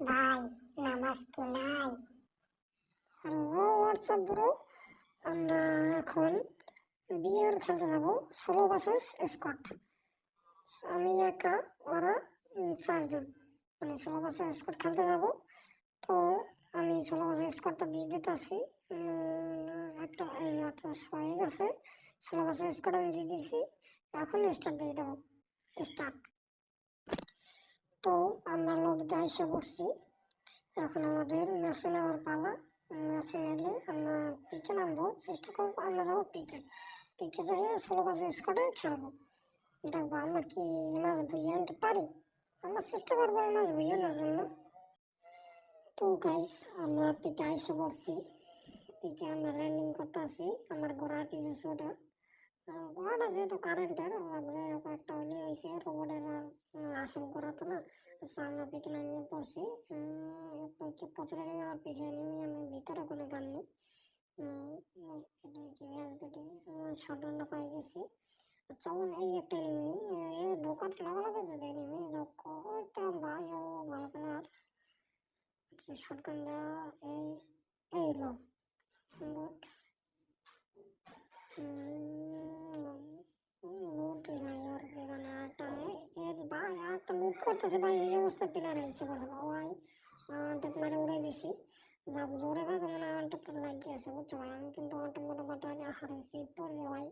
ভাই নামাজ কি নাই হ্যালো হোয়াটসঅ্যাপ ব্রো আমরা এখন বিয়ের খেলতে যাব, ষোলো বাসেস স্কট আমি একা, ওরা চারজন। মানে ষোলো বাসের স্কট খেলতে যাব। তো আমি ষোলো বাসের স্কটটা দিয়ে দিতেছি। একটা এই আঠারোশো হয়ে গেছে। ষোলো বাসের স্কট আমি দিয়ে দিয়েছি। এখন স্টার্ট দিয়ে দেবো। স্টার্ট লোক এসে পড়ছি। এখন আমাদের ম্যাচে নেওয়ার পালা। ম্যাচে নিলে আমরা পিকে নামবো চেষ্টা করব আমরা যাব পিকে। পিকে যাই ষোলো বাজে স্কোয়াডে খেলব। দেখব আমরা কি এই ম্যাচ বুঝিয়ে আনতে পারি? আমরা চেষ্টা করব এই ম্যাচ বুঝিয়ে আনার জন্য। তো গাইস আমরা পিকে এসে পড়ছি। পিকে আমরা ল্যান্ডিং করতে আসি আমার ঘোড়ার ওটা আহ, ঘোড়াটা যেহেতু কারেন্টের একটা হলে হয়েছে রোবটের আসল ঘোড়া তো না আচ্ছা, আমরা পিকে নামিয়ে পড়ছি প্রচুর আমার পিছিয়ে নেমে আমি ভিতরে কোনো গান নেই। ভিডিও পাই গেছি। আচ্ছা এই একটা এনিমি ঢোকার লাগা লাগে যদি এনিমি করতে ভাই ও ভালো প্লেয়ার শটগান এই এই লো লুট লুট ভাই আর এখানে একটা এর ভাই একটা লুট করতেছে ভাই, এই অবস্থা প্লেয়ার এসে পড়ছে ভাই। আন্টে প্লেয়ারে উড়ে দিছি। যাব জোরে ভাই মানে প্লেয়ার লাগিয়ে আছে, বুঝছ ভাই? আমি কিন্তু আন্টে মোটা মোটা হারাইছি পড়লে ভাই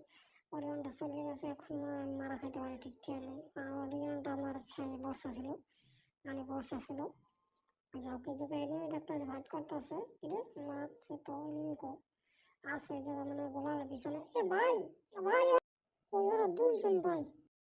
ওরিয়নটা চলে গেছে, এখন মারা খাইতে পারে, ঠিক ঠিক নেই। কারণ আমার সেই বর্ষা ছিল মানে বর্ষা ছিল। যাকে যাকে এনিমি দেখতে ফাইট করতেছে কিরে মারছে তো এনিমি কো। আছে মানে গোলার পিছনে। এ ভাই ভাই, ওই ওরা দুইজন ভাই।